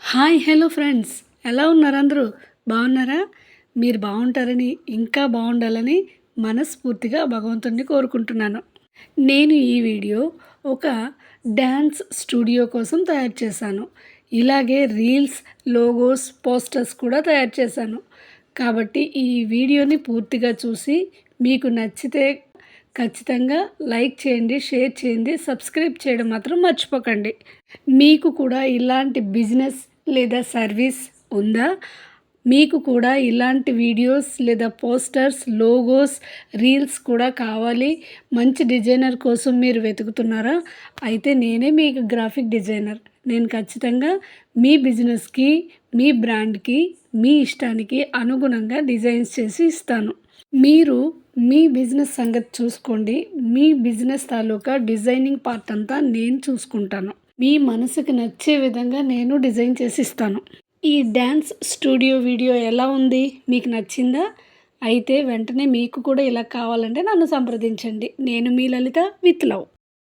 Hi hello friends. ఎలా ఉన్నారు అందరూ? బాగున్నారా? మీరు బాగుంటారని ఇంకా బాగుండాలని మనస్ఫూర్తిగా భగవంతుడిని కోరుకుంటున్నాను. నేను ఈ వీడియో ఒక డ్యాన్స్ స్టూడియో కోసం తయారు చేశాను. ఇలాగే రీల్స్ లోగోస్ పోస్టర్స్ కూడా తయారు చేశాను. కాబట్టి ఈ వీడియోని పూర్తిగా చూసి మీకు నచ్చితే ఖచ్చితంగా లైక్ చేయండి షేర్ చేయండి సబ్స్క్రైబ్ చేయడం మాత్రం మర్చిపోకండి. మీకు కూడా ఇలాంటి బిజినెస్ లేదా సర్వీస్ ఉందా? మీకు కూడా ఇలాంటి వీడియోస్ లేదా పోస్టర్స్ లోగోస్ రీల్స్ కూడా కావాలి. మంచి డిజైనర్ కోసం మీరు వెతుకుతున్నారా? అయితే నేనే మీకు గ్రాఫిక్ డిజైనర్. నేను ఖచ్చితంగా మీ బిజినెస్కి మీ బ్రాండ్కి మీ ఇష్టానికి అనుగుణంగా డిజైన్స్ చేసి ఇస్తాను. మీరు మీ బిజినెస్ సంగతి చూసుకోండి. మీ బిజినెస్ తాలూకా డిజైనింగ్ పార్ట్ అంతా నేను చూసుకుంటాను. మీ మనసుకు నచ్చే విధంగా నేను డిజైన్ చేసి ఇస్తాను. ఈ డ్యాన్స్ స్టూడియో వీడియో ఎలా ఉంది? మీకు నచ్చిందా? అయితే వెంటనే మీకు కూడా ఇలా కావాలంటే నన్ను సంప్రదించండి. నేను మీ లలిత విత్ లవ్.